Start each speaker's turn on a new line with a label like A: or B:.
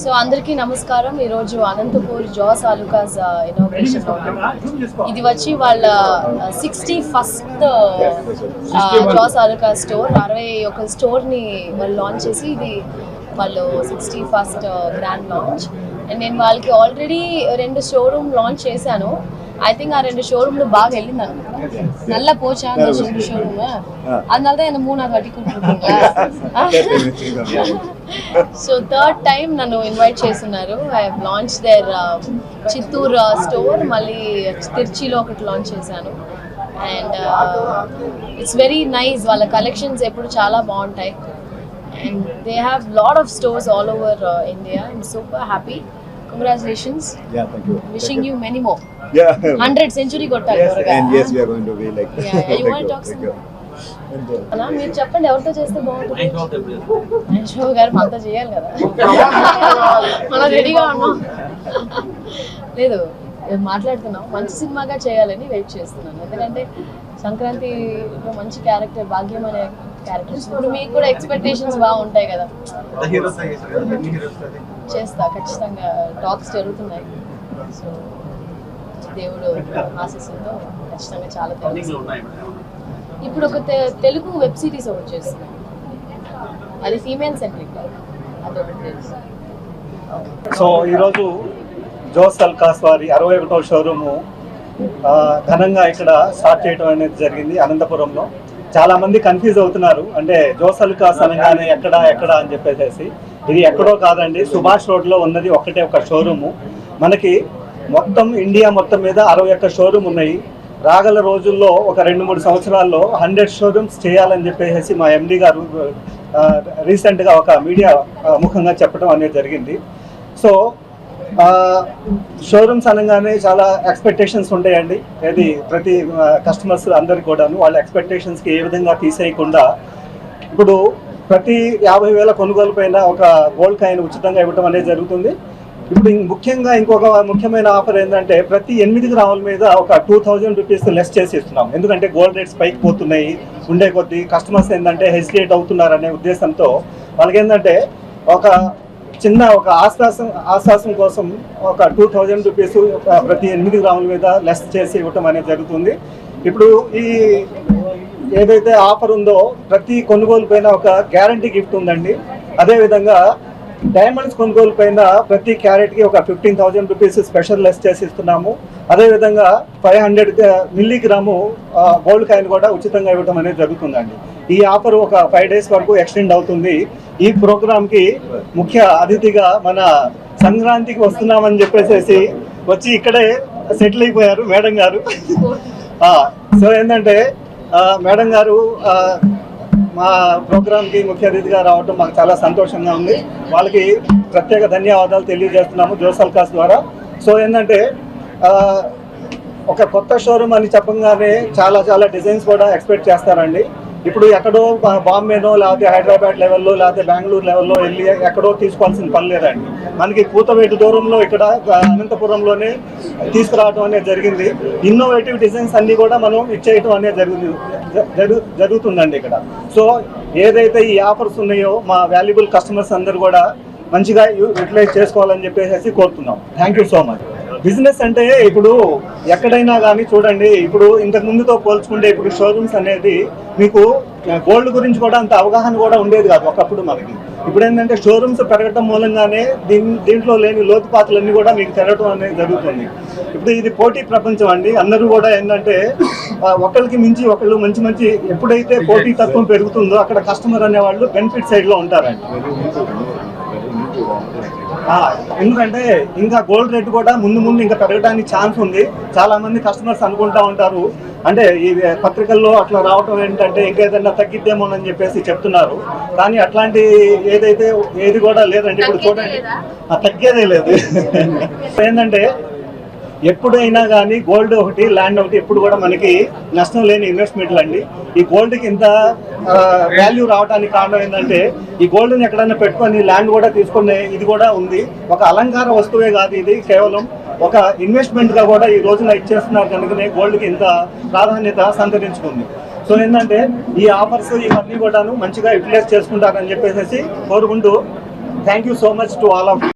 A: So అందరికీ నమస్కారం. ఈరోజు అనంతపూర్ జాస్ ఆలుకాస్ ఇనాగ్రేషన్ ఇది వచ్చి వాళ్ళ sixty first Jos Alukkas store అరవై ఒక స్టోర్ని వాళ్ళు లాంచ్ చేసి ఇది వాళ్ళు sixty first grand launch and నేను వాళ్ళకి ఆల్రెడీ రెండు షోరూమ్ లాంచ్ చేశాను. ఐ థింక్ ఆ రెండు ஷோரூம்ல బాగా వెళ్ళింది అనుకుంటా நல்லா போச்சா அந்த ரெண்டு ஷோரூம் அதனால தான் என்ன மூணா வாட்டி கூப்பிட்டுருக்கீங்களா సో థర్డ్ టైం నన్ను ఇన్వైట్ చేస్తున్నారు I launch there Chittoor store మళ్ళీ తిరుచిలో ఒకటి లాంచ్ చేశాను అండ్ ఇట్స్ వెరీ నైస్ వాళ్ళ కలెక్షన్స్ ఎప్పుడు చాలా బాగుంటాయి and they have lot of stores all over India I'm super happy congratulations
B: Yeah, thank you.
A: Wishing you many more
B: Yeah.
A: Hundred century కొట్టాలి
B: Yes, and yes, we are going to be like.
A: Yeah, yeah, you
B: Thank
A: wanna talk
B: thank
A: some-
B: And,
A: అలా మీరు చెప్పండి ఎవరితో చేస్తే బాగుంటుంది? మహేష్ బాబు గారు మనతో చేయాలి కదా. మనం రెడీగా ఉన్నాం. లేదు నేను మాట్లాడుతున్నాం. మంచి సినిమాగా చేయాలని వెయిట్ చేస్తున్నాను. ఎందుకంటే సంక్రాంతిలో మంచి క్యారెక్టర్ భాగ్యం అనే క్యారెక్టర్ ఇప్పుడు మీకు కూడా ఎక్స్పెక్టేషన్స్ బాగుంటాయి కదా. చేస్తా ఖచ్చితంగా. టాక్స్ జరుగుతున్నాయి. సో దేవుడు ఆశీస్సులతో ఖచ్చితంగా చాలా ఇప్పుడు ఒక తెలుగు వెబ్ సిరీస్ ఒకటి చేస్తున్నాం. అది ఫీమేల్ సెంట్రిక్ అదొకటి
C: సో ఈరోజు జోస్ అల్కాస్ వారి అరవై ఒకటో షోరూము ఘనంగా ఇక్కడ స్టార్ట్ చేయడం అనేది జరిగింది అనంతపురంలో. చాలా మంది కన్ఫ్యూజ్ అవుతున్నారు. అంటే జోస్ అల్కాస్ అనగానే ఎక్కడ ఎక్కడ అని చెప్పేసి ఇది ఎక్కడో కాదండి సుభాష్ రోడ్లో ఉన్నది ఒక్కటే ఒక షోరూము. మనకి మొత్తం ఇండియా మొత్తం మీద అరవై ఒక్క షోరూమ్ ఉన్నాయి. రాగల రోజుల్లో ఒక రెండు మూడు సంవత్సరాల్లో హండ్రెడ్ షోరూమ్స్ చేయాలని చెప్పేసి మా ఎండి గారు రీసెంట్గా ఒక మీడియా ముఖంగా చెప్పడం అనేది జరిగింది. సో షోరూమ్స్ అనగానే చాలా ఎక్స్పెక్టేషన్స్ ఉంటాయండి. ఇది ప్రతి కస్టమర్స్ అందరికి కూడాను వాళ్ళ ఎక్స్పెక్టేషన్స్కి ఏ విధంగా తీసేయకుండా ఇప్పుడు ప్రతి యాభై వేల కొనుగోలు పైన ఒక గోల్డ్ కాయిన్ ఉచితంగా ఇవ్వడం అనేది జరుగుతుంది. ఇప్పుడు ముఖ్యంగా ఇంకొక ముఖ్యమైన ఆఫర్ ఏంటంటే ప్రతి ఎనిమిది గ్రాముల మీద ఒక టూ థౌజండ్ రూపీస్ లెస్ చేసి ఇస్తున్నాం ఎందుకంటే గోల్డ్ రేట్స్ పైకి పోతున్నాయి ఉండే కొద్దీ కస్టమర్స్ ఏంటంటే హెసిటేట్ అవుతున్నారు అనే ఉద్దేశంతో వాళ్ళకి ఏంటంటే ఒక చిన్న ఒక ఆశ్వాసం ఆశ్వాసం కోసం ఒక టూ థౌజండ్ రూపీస్ ప్రతి ఎనిమిది గ్రాముల మీద లెస్ చేసి ఇవ్వటం అనేది జరుగుతుంది. ఇప్పుడు ఈ ఏదైతే ఆఫర్ ఉందో ప్రతి కొనుగోలు పైన ఒక గ్యారంటీ గిఫ్ట్ ఉందండి. అదేవిధంగా డైమండ్స్ కొనుగోలు పైన ప్రతి క్యారెట్కి ఒక fifteen thousand rupees special less చేసి ఇస్తున్నాము. అదేవిధంగా five hundred milligram gold coin కూడా ఉచితంగా ఇవ్వడం అనేది జరుగుతుందండి. ఈ ఆఫర్ ఒక ఫైవ్ డేస్ వరకు ఎక్స్టెండ్ అవుతుంది. ఈ ప్రోగ్రామ్కి ముఖ్య అతిథిగా మన సంక్రాంతికి వస్తున్నామని చెప్పేసి వచ్చి ఇక్కడే సెటిల్ అయిపోయారు మేడం గారు. సో ఏంటంటే మేడం గారు మా ప్రోగ్రామ్కి ముఖ్య అతిథిగా రావడం మాకు చాలా సంతోషంగా ఉంది. వాళ్ళకి ప్రత్యేక ధన్యవాదాలు తెలియజేస్తున్నాము జోసల్కాస్ ద్వారా. సో ఏంటంటే ఒక కొత్త షోరూమ్ అని చెప్పగానే చాలా చాలా డిజైన్స్ కూడా ఎక్స్పెక్ట్ చేస్తారండి. ఇప్పుడు ఎక్కడో బాంబేనో లేకపోతే హైదరాబాద్ లెవెల్లో లేకపోతే బెంగళూరు లెవెల్లో వెళ్ళి ఎక్కడో తీసుకోవాల్సిన పని లేదండి. మనకి కూతవేటి దూరంలో ఇక్కడ అనంతపురంలోనే తీసుకురావడం అనేది జరిగింది. ఇన్నోవేటివ్ డిజైన్స్ అన్నీ కూడా మనం ఇచ్చేయటం అనేది జరిగింది. జరుగుతుందండి ఇక్కడ. సో ఏదైతే ఈ ఆఫర్స్ ఉన్నాయో మా వాల్యుబుల్ కస్టమర్స్ అందరు కూడా మంచిగా యూటిలైజ్ చేసుకోవాలని చెప్పేసి కోరుతున్నాం. Thank you so much business అంటే ఇప్పుడు ఎక్కడైనా కానీ చూడండి ఇప్పుడు ఇంతకు ముందుతో పోల్చుకుంటే ఇప్పుడు షోరూమ్స్ అనేది మీకు గోల్డ్ గురించి కూడా అంత అవగాహన కూడా ఉండేది కాదు ఒకప్పుడు మనకి. ఇప్పుడు ఏంటంటే షోరూమ్స్ పెరగడం మూలంగానే దీని దీంట్లో లేని లోతుపాతులన్నీ కూడా మీకు తెరవడం అనేది జరుగుతుంది. ఇప్పుడు ఇది పోటీ ప్రపంచం అండి. అందరూ కూడా ఏంటంటే ఒకరికి మించి ఒకళ్ళు మంచి మంచి ఎప్పుడైతే పోటీ తత్వం పెరుగుతుందో అక్కడ కస్టమర్ అనేవాళ్ళు బెనిఫిట్ సైడ్లో ఉంటారండి. ఎందుకంటే ఇంకా గోల్డ్ రేట్ కూడా ముందు ముందు ఇంకా పెరగడానికి ఛాన్స్ ఉంది. చాలా మంది కస్టమర్స్ అనుకుంటా ఉంటారు. అంటే ఈ పత్రికల్లో అట్లా రావటం ఏంటంటే ఇంకేదైనా తగ్గిద్దేమోనని చెప్పేసి చెప్తున్నారు. కానీ అట్లాంటి ఏదైతే ఏది కూడా లేదండి. ఇప్పుడు చూడండి. తగ్గేదే లేదు. ఏంటంటే ఎప్పుడైనా కానీ గోల్డ్ ఒకటి ల్యాండ్ ఒకటి ఎప్పుడు కూడా మనకి నష్టం లేని ఇన్వెస్ట్మెంట్లు అండి. ఈ గోల్డ్కి ఇంత వాల్యూ రావడానికి కారణం ఏంటంటే ఈ గోల్డ్ని ఎక్కడైనా పెట్టుకొని ల్యాండ్ కూడా తీసుకునే ఇది కూడా ఉంది. ఒక అలంకార వస్తువే కాదు ఇది. కేవలం ఒక ఇన్వెస్ట్మెంట్గా కూడా ఈ రోజున ఇచ్చేస్తున్నారు కనుకనే గోల్డ్కి ఇంత ప్రాధాన్యత సంతరించుకుంది. సో ఏంటంటే ఈ ఆఫర్స్ ఇవన్నీ కూడాను మంచిగా యూటిలైజ్ చేసుకుంటారని చెప్పేసి కోరుకుంటూ thank you so much to all of